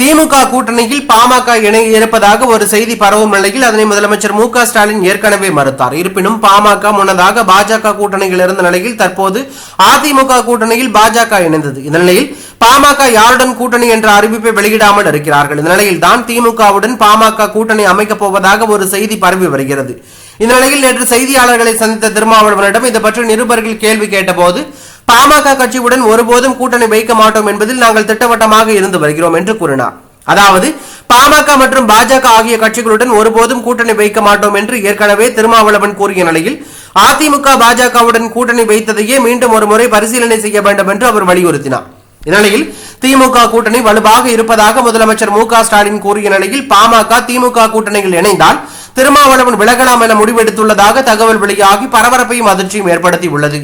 திமுக கூட்டணியில் பாமக இணை இருப்பதாக ஒரு செய்தி பரவும் நிலையில் அதனை முதலமைச்சர் மு ஸ்டாலின் ஏற்கனவே மறுத்தார். இருப்பினும் பாமக முன்னதாக பாஜக கூட்டணியில் இருந்த நிலையில் தற்போது அதிமுக கூட்டணியில் பாஜக இணைந்தது. இந்த நிலையில் பாமக யாருடன் கூட்டணி என்ற அறிவிப்பை வெளியிடாமல் இருக்கிறார்கள். இந்த நிலையில் தான் திமுகவுடன் பாமக கூட்டணி அமைக்கப் போவதாக ஒரு செய்தி பரவி வருகிறது. இந்த நிலையில் நேற்று செய்தியாளர்களை சந்தித்த திருமாவளவனிடம் இது பற்றி நிருபர்கள் கேள்வி கேட்டபோது பாமக கட்சியுடன் ஒருபோதும் கூட்டணி வைக்க மாட்டோம் என்பதில் நாங்கள் திட்டவட்டமாக இருந்து வருகிறோம் என்று கூறினார். அதாவது பாமக மற்றும் பாஜக ஆகிய கட்சிகளுடன் ஒருபோதும் கூட்டணி வைக்க மாட்டோம் என்று ஏற்கனவே திருமாவளவன் கூறிய நிலையில் அதிமுக பாஜகவுடன் கூட்டணி வைத்ததையே மீண்டும் ஒரு முறை பரிசீலனை செய்ய வேண்டும் என்று அவர் வலியுறுத்தினார். இந்நிலையில் திமுக கூட்டணி வலுவாக இருப்பதாக முதலமைச்சர் மு க ஸ்டாலின் கூறிய நிலையில் பாமக திமுக கூட்டணியில் இணைந்தால் திருமாவளவன் விலகலாம் என முடிவெடுத்துள்ளதாக தகவல் வெளியாகி பரபரப்பையும் அதிர்ச்சியும் ஏற்படுத்தியுள்ளது.